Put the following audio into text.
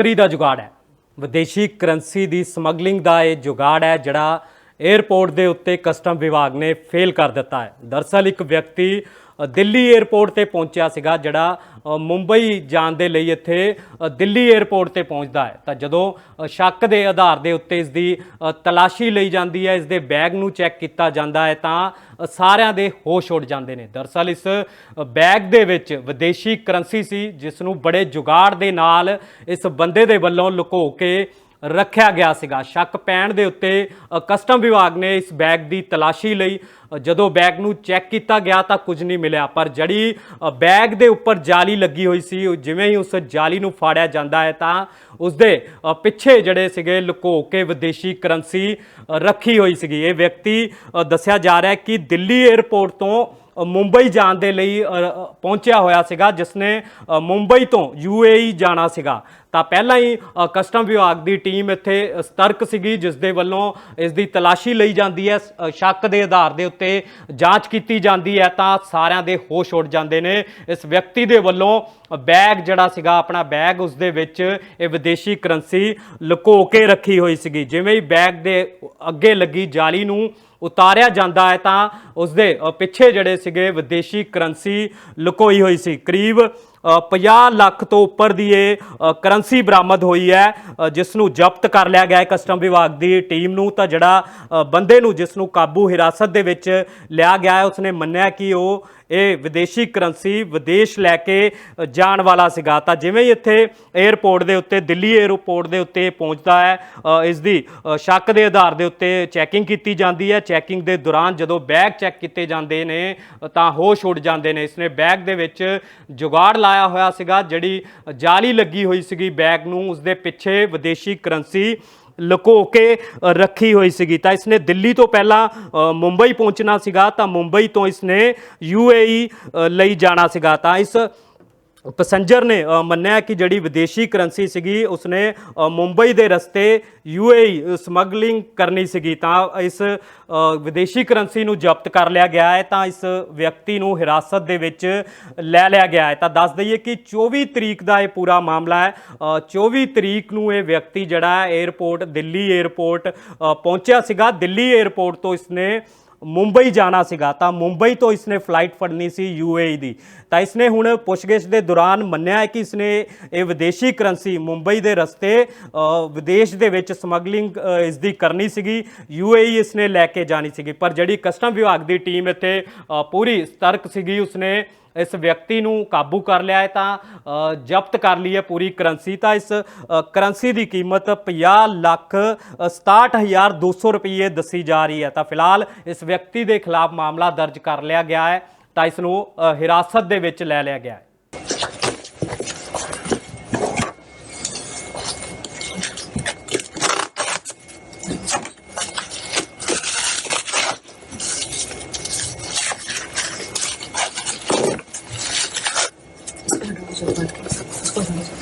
Currency ਦਾ ਜੁਗਾੜ ਹੈ। ਵਿਦੇਸ਼ੀ ਕਰੰਸੀ ਦੀ ਸਮਗਲਿੰਗ ਦਾ ਇਹ ਜੁਗਾੜ ਹੈ ਜਿਹੜਾ ਏਅਰਪੋਰਟ ਦੇ ਉੱਤੇ ਕਸਟਮ ਵਿਭਾਗ ਨੇ ਫੇਲ ਕਰ ਦਿੱਤਾ ਹੈ। ਦਰਸਲ ਇੱਕ ਵਿਅਕਤੀ ਦਿੱਲੀ ਏਅਰਪੋਰਟ ਤੇ ਪਹੁੰਚਿਆ ਸੀਗਾ, ਜਿਹੜਾ ਮੁੰਬਈ ਜਾਣ ਦੇ ਲਈ ਇੱਥੇ ਦਿੱਲੀ ਏਅਰਪੋਰਟ ਤੇ ਪਹੁੰਚਦਾ ਹੈ। ਤਾਂ ਜਦੋਂ ਸ਼ੱਕ ਦੇ ਆਧਾਰ ਦੇ ਉੱਤੇ ਇਸ ਦੀ ਤਲਾਸ਼ੀ ਲਈ ਜਾਂਦੀ ਹੈ, ਇਸ ਦੇ ਬੈਗ ਨੂੰ ਚੈੱਕ ਕੀਤਾ ਜਾਂਦਾ ਹੈ, ਤਾਂ ਸਾਰਿਆਂ ਦੇ ਹੋਸ਼ ਉੱਡ ਜਾਂਦੇ ਨੇ। ਦਰਸਲ ਇਸ ਬੈਗ ਦੇ ਵਿੱਚ ਵਿਦੇਸ਼ੀ ਕਰੰਸੀ ਸੀ, ਜਿਸ ਨੂੰ ਬੜੇ ਜੁਗਾੜ ਦੇ ਨਾਲ ਇਸ ਬੰਦੇ ਦੇ ਵੱਲੋਂ ਲੁਕੋ ਕੇ ਰੱਖਿਆ ਗਿਆ ਸੀਗਾ। ਸ਼ੱਕ ਪੈਣ ਦੇ ਉੱਤੇ ਕਸਟਮ ਵਿਭਾਗ ਨੇ ਇਸ ਬੈਗ ਦੀ ਤਲਾਸ਼ੀ ਲਈ ਜਦੋਂ ਬੈਗ ਨੂੰ ਚੈੱਕ ਕੀਤਾ ਗਿਆ ਤਾਂ ਕੁਝ ਨਹੀਂ ਮਿਲਿਆ। ਪਰ ਜਿਹੜੀ ਬੈਗ ਦੇ ਉੱਪਰ ਜਾਲੀ ਲੱਗੀ ਹੋਈ ਸੀ ਜਿਵੇਂ ਹੀ ਉਸ ਜਾਲੀ ਨੂੰ ਫਾੜਿਆ ਜਾਂਦਾ ਹੈ ਤਾਂ ਉਸ ਦੇ ਪਿੱਛੇ ਜਿਹੜੇ ਸੀਗੇ ਲੁਕੋ ਕੇ ਵਿਦੇਸ਼ੀ ਕਰੰਸੀ ਰੱਖੀ ਹੋਈ ਸੀਗੀ। ਇਹ ਵਿਅਕਤੀ ਦੱਸਿਆ ਜਾ ਰਿਹਾ ਹੈ ਕਿ ਦਿੱਲੀ 에ਅਰਪੋਰਟ ਤੋਂ ਮੁੰਬਈ ਜਾਣ ਦੇ ਲਈ ਪਹੁੰਚਿਆ ਹੋਇਆ ਸੀਗਾ ਜਿਸ ਨੇ ਮੁੰਬਈ ਤੋਂ ਯੂਏਈ ਜਾਣਾ ਸੀਗਾ। ਤਾਂ ਪਹਿਲਾਂ ਹੀ ਕਸਟਮ ਵਿਭਾਗ ਦੀ ਟੀਮ ਇੱਥੇ ਸਤਰਕ ਸੀਗੀ ਜਿਸ ਦੇ ਵੱਲੋਂ ਇਸ ਦੀ ਤਲਾਸ਼ੀ ਲਈ ਜਾਂਦੀ ਹੈ, ਸ- ਸ਼ੱਕ ਦੇ ਆਧਾਰ ਦੇ ਉੱਤੇ ਜਾਂਚ ਕੀਤੀ ਜਾਂਦੀ ਹੈ, ਤਾਂ ਸਾਰਿਆਂ ਦੇ ਹੋਸ਼ ਉੱਡ ਜਾਂਦੇ ਨੇ। ਇਸ ਵਿਅਕਤੀ ਦੇ ਵੱਲੋਂ ਬੈਗ ਜਿਹੜਾ ਸੀਗਾ, ਆਪਣਾ ਬੈਗ ਉਸ ਦੇ ਵਿੱਚ ਇਹ ਵਿਦੇਸ਼ੀ ਕਰੰਸੀ ਲੁਕੋ ਕੇ ਰੱਖੀ ਹੋਈ ਸੀਗੀ। ਜਿਵੇਂ ਹੀ ਬੈਗ ਦੇ ਅੱਗੇ ਲੱਗੀ ਜਾਲੀ ਨੂੰ ਉਤਾਰਿਆ ਜਾਂਦਾ ਹੈ ਤਾਂ ਉਸ ਦੇ ਪਿੱਛੇ ਜਿਹੜੇ ਸੀਗੇ ਵਿਦੇਸ਼ੀ ਕਰੰਸੀ ਲੁਕੋਈ ਹੋਈ ਸੀ। ਕਰੀਬ 50 ਲੱਖ ਤੋਂ ਉੱਪਰ ਦੀ ਇਹ ਕਰੰਸੀ ਬਰਾਮਦ ਹੋਈ ਹੈ ਜਿਸ ਨੂੰ ਜ਼ਬਤ ਕਰ ਲਿਆ ਗਿਆ ਹੈ ਕਸਟਮ ਵਿਭਾਗ ਦੀ ਟੀਮ ਨੂੰ, ਤਾਂ ਜਿਹੜਾ ਬੰਦੇ ਨੂੰ ਜਿਸ ਨੂੰ ਕਾਬੂ ਹਿਰਾਸਤ ਦੇ ਵਿੱਚ ਲਿਆ ਗਿਆ ਹੈ, ਉਸਨੇ ਮੰਨਿਆ ਕਿ ਉਹ ਇਹ ਵਿਦੇਸ਼ੀ ਕਰੰਸੀ ਵਿਦੇਸ਼ ਲੈ ਕੇ ਜਾਣ ਵਾਲਾ ਸੀਗਾ। ਤਾਂ ਜਿਵੇਂ ਹੀ ਇੱਥੇ 에ਅਰਪੋਰਟ ਦੇ ਉੱਤੇ, ਦਿੱਲੀ 에ਅਰਪੋਰਟ ਦੇ ਉੱਤੇ ਪਹੁੰਚਦਾ ਹੈ ਇਸ ਦੀ ਸ਼ੱਕ ਦੇ ਆਧਾਰ ਦੇ ਉੱਤੇ ਚੈਕਿੰਗ ਕੀਤੀ ਜਾਂਦੀ ਹੈ। ਚੈਕਿੰਗ ਦੇ ਦੌਰਾਨ ਜਦੋਂ ਬੈਗ ਚੈੱਕ ਕੀਤੇ ਜਾਂਦੇ ਨੇ, ਤਾਂ ਹੋਸ਼ ਉੱਡ ਜਾਂਦੇ ਨੇ। ਇਸਨੇ ਬੈਗ ਦੇ ਵਿੱਚ ਜੁਗਾੜ ਲਾ ਲਾਇਆ ਹੋਇਆ ਸੀਗਾ ਜਿਹੜੀ ਜਾਲੀ ਲੱਗੀ ਹੋਈ ਸੀਗੀ ਬੈਗ ਨੂੰ ਉਸਦੇ ਪਿੱਛੇ ਵਿਦੇਸ਼ੀ ਕਰੰਸੀ ਲੁਕੋ ਕੇ ਰੱਖੀ ਹੋਈ ਸੀਗੀ। ਤਾਂ ਇਸਨੇ ਦਿੱਲੀ ਤੋਂ ਪਹਿਲਾਂ ਅ, ਮੁੰਬਈ ਪਹੁੰਚਣਾ ਸੀਗਾ ਤਾਂ ਮੁੰਬਈ ਤੋਂ ਇਸਨੇ ਯੂਏਈ ਲਈ ਜਾਣਾ ਸੀਗਾ। ਤਾਂ ਇਸ ਪੈਸੰਜਰ ਨੇ ਮੰਨਿਆ ਕਿ ਜਿਹੜੀ ਵਿਦੇਸ਼ੀ ਕਰੰਸੀ ਸੀਗੀ, ਉਸਨੇ ਮੁੰਬਈ ਦੇ ਰਸਤੇ ਯੂਏਈ ਸਮਗਲਿੰਗ ਕਰਨੀ ਸੀਗੀ। ਤਾਂ ਇਸ ਵਿਦੇਸ਼ੀ ਕਰੰਸੀ ਨੂੰ ਜ਼ਬਤ ਕਰ ਲਿਆ ਗਿਆ ਹੈ, ਤਾਂ ਇਸ ਵਿਅਕਤੀ ਨੂੰ ਹਿਰਾਸਤ ਦੇ ਵਿੱਚ ਲੈ ਲਿਆ ਗਿਆ ਹੈ। ਤਾਂ ਦੱਸ ਦਈਏ ਕਿ 24 ਤਰੀਕ ਦਾ ਇਹ ਪੂਰਾ ਮਾਮਲਾ ਹੈ। 24 ਤਰੀਕ ਨੂੰ ਇਹ ਵਿਅਕਤੀ ਜਿਹੜਾ ਹੈ 에어ਪੋਰਟ ਦਿੱਲੀ 에어ਪੋਰਟ ਪਹੁੰਚਿਆ ਸੀਗਾ। ਦਿੱਲੀ 에어ਪੋਰਟ ਤੋਂ ਇਸਨੇ ਮੁੰਬਈ ਜਾਣਾ ਸੀਗਾ, ਤਾਂ ਮੁੰਬਈ ਤੋਂ ਇਸਨੇ ਫਲਾਈਟ ਫੜਨੀ ਸੀ ਯੂਏਈ ਦੀ। ਤਾਂ ਇਸਨੇ ਹੁਣ ਪੁੱਛਗਿੱਛ ਦੇ ਦੌਰਾਨ ਮੰਨਿਆ ਹੈ ਕਿ ਇਸਨੇ ਇਹ ਵਿਦੇਸ਼ੀ ਕਰੰਸੀ ਮੁੰਬਈ ਦੇ ਰਸਤੇ ਵਿਦੇਸ਼ ਦੇ ਵਿੱਚ ਸਮਗਲਿੰਗ ਇਸ ਦੀ ਕਰਨੀ ਸੀਗੀ। ਯੂਏਈ ਇਸਨੇ ਲੈ ਕੇ ਜਾਣੀ ਸੀਗੀ। ਪਰ ਜਿਹੜੀ ਕਸਟਮ ਵਿਭਾਗ ਦੀ ਟੀਮ ਇੱਥੇ ਪੂਰੀ ਸਤਰਕ ਸੀਗੀ, ਉਸਨੇ ਇਸ ਵਿਅਕਤੀ ਨੂੰ ਕਾਬੂ ਕਰ ਲਿਆ ਹੈ ਤਾਂ ਜ਼ਬਤ ਕਰ ਲਈ ਹੈ ਪੂਰੀ ਕਰੰਸੀ। ਤਾਂ ਇਸ ਕਰੰਸੀ ਦੀ ਕੀਮਤ 50 ਲੱਖ ਅ, 67200 ਰੁਪਏ ਦੱਸੀ ਜਾ ਰਹੀ ਹੈ। ਤਾਂ ਫਿਲਹਾਲ ਇਸ ਵਿਅਕਤੀ ਦੇ ਖਿਲਾਫ ਮਾਮਲਾ ਦਰਜ ਕਰ ਲਿਆ ਗਿਆ ਹੈ। ਤਾਂ ਇਸ ਨੂੰ ਹਿਰਾਸਤ ਦੇ ਵਿੱਚ ਲੈ ਲਿਆ ਗਿਆ ਹੈ। expuestos.